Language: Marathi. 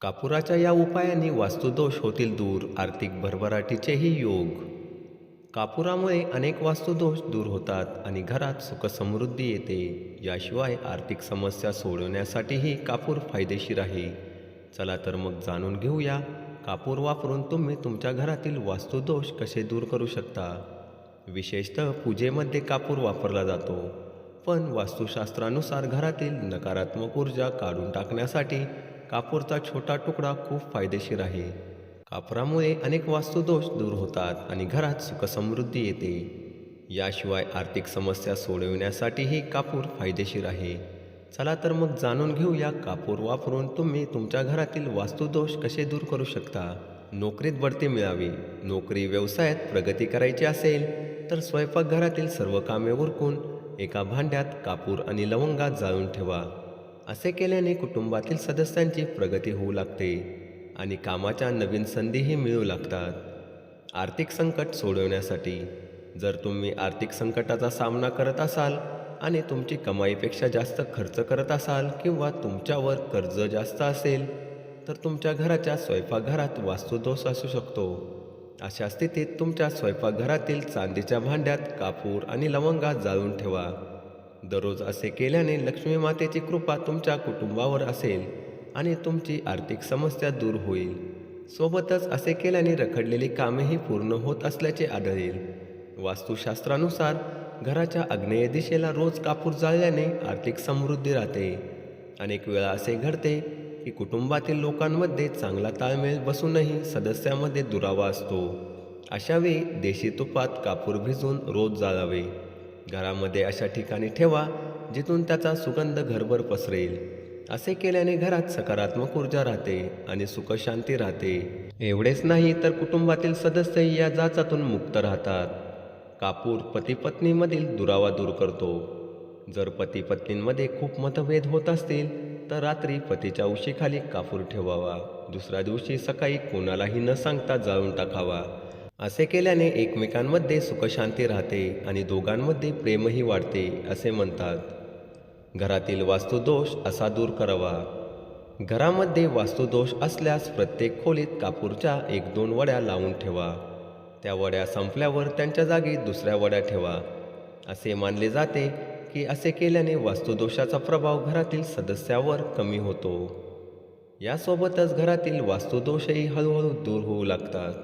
कापुराच्या या उपायाने वास्तुदोष होतील दूर आर्थिक भरभराटीचेही योग. कापुरामुळे अनेक वास्तुदोष दूर होतात आणि घरात सुखसमृद्धी येते. याशिवाय आर्थिक समस्या सोडवण्यासाठीही कापूर फायदेशीर आहे. चला तर मग जाणून घेऊया कापूर वापरून तुम्ही तुमच्या घरातील वास्तुदोष कसे दूर करू शकता? विशेषतः पूजेमध्ये कापूर वापरला जातो. पण वास्तुशास्त्रानुसार घरातील नकारात्मक ऊर्जा काढून टाकण्यासाठी कापूरचा छोटा तुकडा खूप फायदेशीर आहे. कापरामुळे अनेक वास्तुदोष दूर होतात आणि घरात सुखसमृद्धी येते. याशिवाय आर्थिक समस्या सोडविण्यासाठीही कापूर फायदेशीर आहे. चला तर मग जाणून घेऊया कापूर वापरून तुम्ही तुमच्या घरातील वास्तुदोष कसे दूर करू शकता. नोकरीत बढती मिळावी नोकरी व्यवसायात प्रगती करायची असेल तर स्वयंपाकघरातील सर्व कामे उरकून एका भांड्यात कापूर आणि लवंगा जाळून ठेवा. असे केल्याने कुटुंबातील सदस्यांची प्रगती होऊ लागते आणि कामाच्या नवीन संधीही मिळू लागतात. आर्थिक संकट सोडवण्यासाठी जर तुम्ही आर्थिक संकटाचा सामना करत असाल आणि तुमची कमाईपेक्षा जास्त खर्च करत असाल किंवा तुमच्यावर कर्ज जास्त असेल तर तुमच्या घराच्या स्वयंपाकघरात वास्तुदोष असू शकतो. अशा स्थितीत तुमच्या स्वयंपाकघरातील चांदीच्या भांड्यात कापूर आणि लवंगा जाळून ठेवा. दररोज असे केल्याने लक्ष्मी मातेची कृपा तुमच्या कुटुंबावर असेल आणि तुमची आर्थिक समस्या दूर होईल. सोबतच असे केल्याने रखडलेली कामेही पूर्ण होत असल्याचे आढळेल. वास्तुशास्त्रानुसार घराच्या आग्नेय दिशेला रोज कापूर जाळल्याने आर्थिक समृद्धी राहते. अनेक वेळा असे घडते की कुटुंबातील लोकांमध्ये चांगला ताळमेळ बसूनही सदस्यामध्ये दुरावा असतो. अशावेळी देशी तुपात कापूर भिजून रोज जाळावे. घरामध्ये अशा ठिकाणी ठेवा जिथून त्याचा सुगंध घरभर पसरेल. असे केल्याने घरात सकारात्मक ऊर्जा राहते आणि सुखशांती राहते. एवढेच नाही तर कुटुंबातील सदस्यही या जाचातून मुक्त राहतात. कापूर पतीपत्नीमधील दुरावा दूर करतो. जर पती पत्नींमध्ये खूप मतभेद होत असतील तर रात्री पतीच्या उशीखाली कापूर ठेवावा. दुसऱ्या दिवशी सकाळी कोणालाही न सांगता जाळून टाकावा. असे केल्याने एकमेकांमध्ये सुखशांती राहते आणि दोघांमध्ये प्रेमही वाढते असे म्हणतात. घरातील वास्तुदोष असा दूर करावा. घरामध्ये वास्तुदोष असल्यास प्रत्येक खोलीत कापूरच्या एक दोन वड्या लावून ठेवा. त्या वड्या संपल्यावर त्यांच्या जागी दुसऱ्या वड्या ठेवा. असे मानले जाते की असे केल्याने वास्तुदोषाचा प्रभाव घरातील सदस्यावर कमी होतो. यासोबतच घरातील वास्तुदोषही हळूहळू दूर होऊ लागतात.